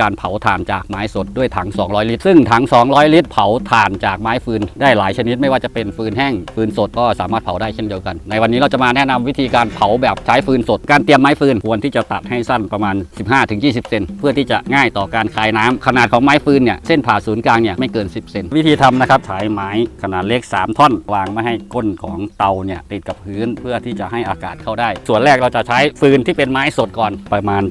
การเผาถ่านจากไม้สดด้วยถัง 200 ลิตร ซึ่งถัง 200 ลิตร เผาถ่านจากไม้ฟืนได้หลายชนิดไม่ว่าจะเป็นฟืนแห้ง ฟืนสดก็สามารถเผาได้เช่นเดียวกัน ในวันนี้เราจะมาแนะนำวิธีการเผาแบบใช้ฟืนสด การเตรียมไม้ฟืนควรที่จะตัดให้สั้นประมาณ 15-20 เซนเพื่อที่จะง่ายต่อการคายน้ำขนาดของไม้ฟืนเนี่ยเส้นผ่าศูนย์กลางเนี่ยไม่เกิน 10 เซนวิธีทำนะครับใช้ไม้ขนาดเล็ก 3 ท่อนวางไม่ให้ก้นของเตาเนี่ยติดกับพื้นเพื่อที่จะให้อากาศเข้าได้ ส่วนแรกเราจะใช้ฟืนที่เป็นไม้สดก่อนประมาณ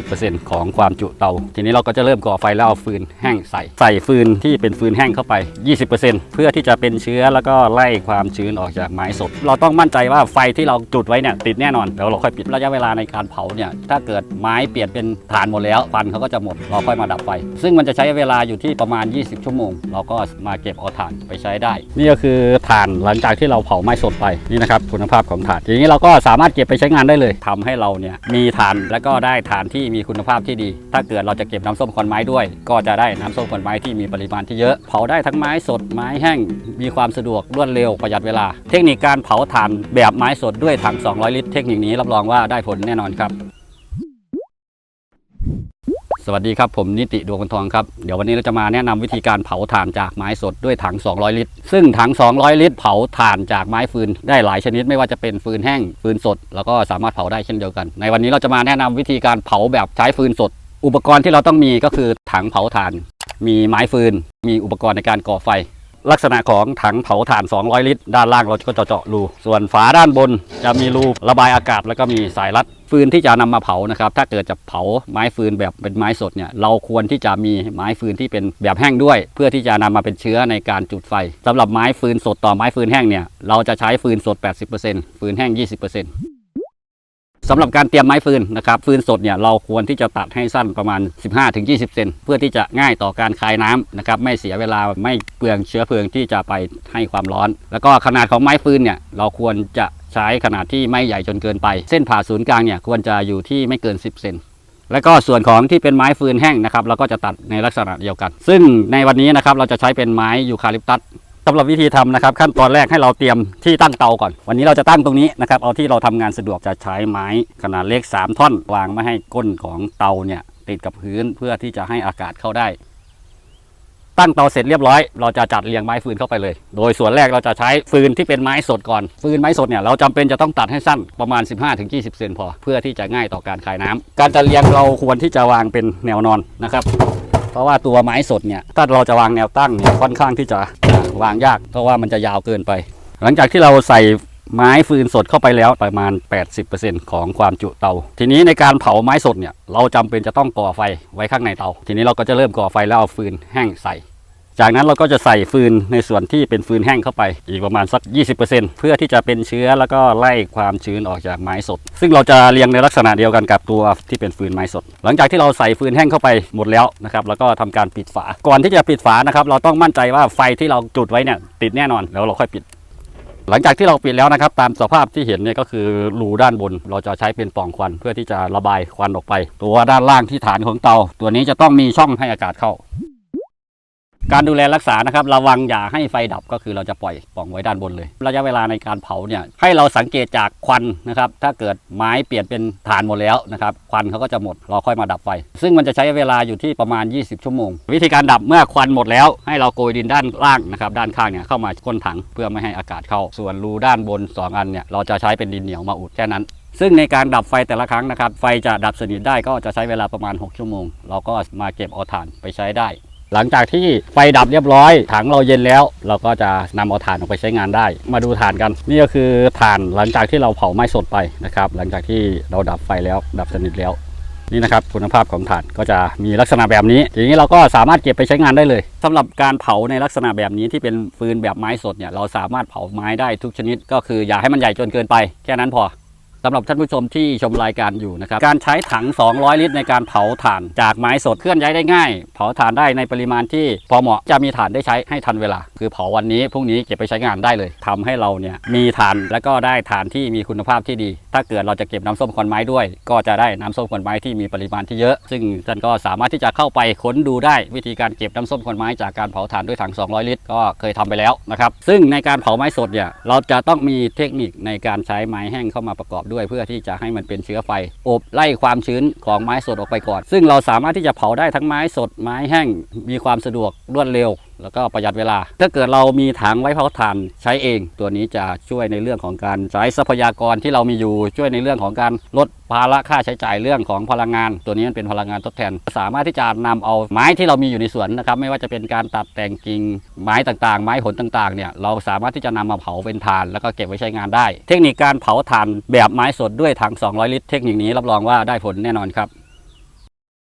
80%ของความจุเตาทีนี้เราก็จะเริ่มก่อไฟแล้วเอาฟืนแห้งใส่ ใส่ฟืนที่เป็นฟืนแห้งเข้าไป 20%เพื่อที่จะเป็นเชื้อแล้วก็ไล่ความชื้นออกจากไม้สด เราต้องมั่นใจว่าไฟที่เราจุดไว้เนี่ยติดแน่นอนเดี๋ยวเราค่อยปิดระยะเวลาในการเผาเนี่ยถ้าเกิดไม้เปลี่ยนเป็นถ่านหมดแล้วควันเขาก็จะหมดเราค่อยมาดับไฟ ซึ่งมันจะใช้เวลาอยู่ที่ประมาณ 20 ชั่วโมง เราก็มาเก็บเอาถ่านไปใช้ได้ นี่ก็คือถ่านหลังจากที่เราเผาไม้สดไปนี่นะครับคุณภาพของถ่านทีนี้เราก็สามารถเก็บไปใช้งานได้เลยทำให้เราเนี่ยมีถ่านแล้วก็ได้ถ่านที่มีคุณภาพที่ดี ถ้าเกิดเราจะเก็บน้ำส้มควันไม้ด้วย ก็จะได้น้ำส้มควันไม้ที่มีปริมาณที่เยอะ เผาได้ทั้งไม้สดไม้แห้ง มีความสะดวกรวดเร็วประหยัดเวลา เทคนิคการเผาถ่านแบบไม้สดด้วยถัง 200 ลิตร เทคนิคนี้รับรองว่าได้ผลแน่นอนครับ สวัสดีครับผมนิติดวงวันทองครับ เดี๋ยววันนี้เราจะมาแนะนำวิธีการเผาถ่านจากไม้สดด้วยถัง 200 ลิตร ซึ่งถัง 200 ลิตร เผาถ่านจากไม้ฟืนได้หลายชนิดไม่ว่าจะเป็นฟืนแห้งฟืนสด แล้วก็สามารถเผาได้เช่นเดียวกัน ในวันนี้เราจะมาแนะนำวิธีการเผาแบบใช้ฟืนสด อุปกรณ์ที่เราต้องมีก็คือถังเผาถ่าน มีไม้ฟืน มีอุปกรณ์ในการก่อไฟ ลักษณะของถังเผาถ่าน 200 ลิตร ด้านล่างเราก็จะเจาะรู ส่วนฝาด้านบนจะมีรูระบายอากาศแล้วก็มีสายรัด ฟืนที่จะนำมาเผานะครับ ถ้าเกิดจะเผาไม้ฟืนแบบเป็นไม้สดเนี่ย เราควรที่จะมีไม้ฟืนที่เป็นแบบแห้งด้วย เพื่อที่จะนำมาเป็นเชื้อในการจุดไฟสำหรับไม้ฟืนสดต่อไม้ฟืนแห้งเนี่ย เราจะใช้ฟืนสด 80%ฟืนแห้ง 20% สำหรับการเตรียมไม้ฟืนนะครับฟืนสดเนี่ยเราควรที่จะตัดให้สั้นประมาณ 15-20 เซนเพื่อที่จะง่ายต่อการคายน้ำนะครับไม่เสียเวลาไม่เปลืองเชื้อเพลิงที่จะไปให้ความร้อน แล้วก็ขนาดของไม้ฟืนเนี่ยเราควรจะใช้ขนาดที่ไม่ใหญ่จนเกินไป เส้นผ่าศูนย์กลางเนี่ยควรจะอยู่ที่ไม่เกิน 10 เซนแล้วก็ส่วนของที่เป็นไม้ฟืนแห้งนะครับเราก็จะตัดในลักษณะเดียวกัน ซึ่งในวันนี้นะครับเราจะใช้เป็นไม้ยูคาลิปตัส สำหรับวิธีทำนะครับ ขั้นตอนแรกให้เราเตรียมที่ตั้งเตาก่อน วันนี้เราจะตั้งตรงนี้นะครับเอาที่เราทำงานสะดวกจะใช้ไม้ขนาดเล็ก 3 ท่อน วางไม่ให้ก้นของเตาเนี่ยติดกับพื้นเพื่อที่จะให้อากาศเข้าได้ ตั้งเตาเสร็จเรียบร้อย เราจะจัดเรียงไม้ฟืนเข้าไปเลย โดยส่วนแรกเราจะใช้ฟืนที่เป็นไม้สดก่อน ฟืนไม้สดเนี่ยเราจำเป็นจะต้องตัดให้สั้นประมาณ 15-20เซนพอ เพื่อที่จะง่ายต่อการคายน้ำการจัดเรียงเราควรที่จะวางเป็นแนวนอนนะครับเพราะว่าตัวไม้สดเนี่ยถ้าเราจะวางแนวตั้งเนี่ยค่อนข้างที่จะ วางยากเพราะว่ามันจะยาวเกินไป หลังจากที่เราใส่ไม้ฟืนสดเข้าไปแล้วประมาณ 80%ของความจุเตา ทีนี้ในการเผาไม้สดเนี่ยเราจำเป็นจะต้องก่อไฟไว้ข้างในเตา ทีนี้เราก็จะเริ่มก่อไฟแล้วเอาฟืนแห้งใส่ จากนั้นเราก็จะใส่ฟืนในส่วนที่เป็นฟืนแห้งเข้าไป อีกประมาณสัก 20%เพื่อที่จะเป็นเชื้อแล้วก็ไล่ความชื้นออกจากไม้สด ซึ่งเราจะเรียงในลักษณะเดียวกันกับตัวที่เป็นฟืนไม้สด หลังจากที่เราใส่ฟืนแห้งเข้าไปหมดแล้วนะครับแล้วก็ทำการปิดฝา ก่อนที่จะปิดฝานะครับเราต้องมั่นใจว่าไฟที่เราจุดไว้เนี่ยติดแน่นอนแล้วเราค่อยปิดหลังจากที่เราปิดแล้วนะครับตามสภาพที่เห็นเนี่ยก็คือรูด้านบน เราจะใช้เป็นปล่องควันเพื่อที่จะระบายควันออกไป ตัวด้านล่างที่ฐานของเตา ตัวนี้จะต้องมีช่องให้อากาศเข้า การดูแลรักษานะครับระวังอย่าให้ไฟดับก็คือเราจะปล่อยปล่องไว้ด้านบนเลย ระยะเวลาในการเผาเนี่ยให้เราสังเกตจากควันนะครับถ้าเกิดไม้เปลี่ยนเป็นถ่านหมดแล้วนะครับควันเขาก็จะหมดเราค่อยมาดับไฟ ซึ่งมันจะใช้เวลาอยู่ที่ประมาณ 20 ชั่วโมง วิธีการดับเมื่อควันหมดแล้ว ให้เราโกยดินด้านล่างนะครับด้านข้างเนี่ยเข้ามาก้นถังเพื่อไม่ให้อากาศเข้า ส่วนรูด้านบน 2 อันเนี่ยเราจะใช้เป็นดินเหนียวมาอุดแค่นั้นซึ่งในการดับไฟแต่ละครั้งนะครับ ไฟจะดับสนิทได้ก็จะใช้เวลาประมาณ 6 ชั่วโมง เราก็มาเก็บเอาถ่านไปใช้ได้ หลังจากที่ไฟดับเรียบร้อยถังเราเย็นแล้ว เราก็จะนำเอาถ่านออกไปใช้งานได้ มาดูถ่านกัน นี่ก็คือถ่านหลังจากที่เราเผาไม้สดไปนะครับ หลังจากที่เราดับไฟแล้วดับสนิทแล้วนี่นะครับคุณภาพของถ่านก็จะมีลักษณะแบบนี้ทีนี้เราก็สามารถเก็บไปใช้งานได้เลยสำหรับการเผาในลักษณะแบบนี้ที่เป็นฟืนแบบไม้สดเนี่ยเราสามารถเผาไม้ได้ทุกชนิด ก็คืออย่าให้มันใหญ่จนเกินไป แค่นั้นพอ สำหรับท่านผู้ชมที่ชมรายการอยู่นะครับ การใช้ถัง 200 ลิตรในการเผาถ่านจากไม้สดเคลื่อนย้ายได้ง่าย เผาถ่านได้ในปริมาณที่พอเหมาะจะมีถ่านได้ใช้ให้ทันเวลา คือเผาวันนี้พรุ่งนี้เก็บไปใช้งานได้เลยทำให้เราเนี่ยมีถ่านและก็ได้ถ่านที่มีคุณภาพที่ดี ถ้าเกิดเราจะเก็บน้ำส้มควันไม้ด้วย ก็จะได้น้ำส้มควันไม้ที่มีปริมาณที่เยอะ ซึ่งท่านก็สามารถที่จะเข้าไปค้นดูได้ วิธีการเก็บน้ำส้มควันไม้จากการเผาถ่านด้วยถัง 200 ลิตร ก็เคยทำไปแล้วนะครับซึ่งในการเผาไม้สดเนี่ยเราจะต้องมีเทคนิคในการใช้ไม้แห้งเข้ามาประกอบด้วยเพื่อที่จะให้มันเป็นเชื้อไฟ อบไล่ความชื้นของไม้สดออกไปก่อน ซึ่งเราสามารถที่จะเผาได้ทั้งไม้สดไม้แห้งมีความสะดวกรวดเร็ว แล้วก็ประหยัดเวลา ถ้าเกิดเรามีถังไว้เผาถ่านใช้เอง ตัวนี้จะช่วยในเรื่องของการใช้ทรัพยากรที่เรามีอยู่ช่วยในเรื่องของการลดภาระค่าใช้จ่ายเรื่องของพลังงาน ตัวนี้มันเป็นพลังงานทดแทน สามารถที่จะนำเอาไม้ที่เรามีอยู่ในสวนนะครับไม่ว่าจะเป็นการตัดแต่งกิ่งไม้ต่างๆ ไม้ผลต่างๆเนี่ยเราสามารถที่จะนำมาเผาเป็นถ่าน แล้วก็เก็บไว้ใช้งานได้ เทคนิคการเผาถ่านแบบไม้สดด้วยถัง 200 ลิตร เทคนิคนี้รับรองว่าได้ผลแน่นอนครับ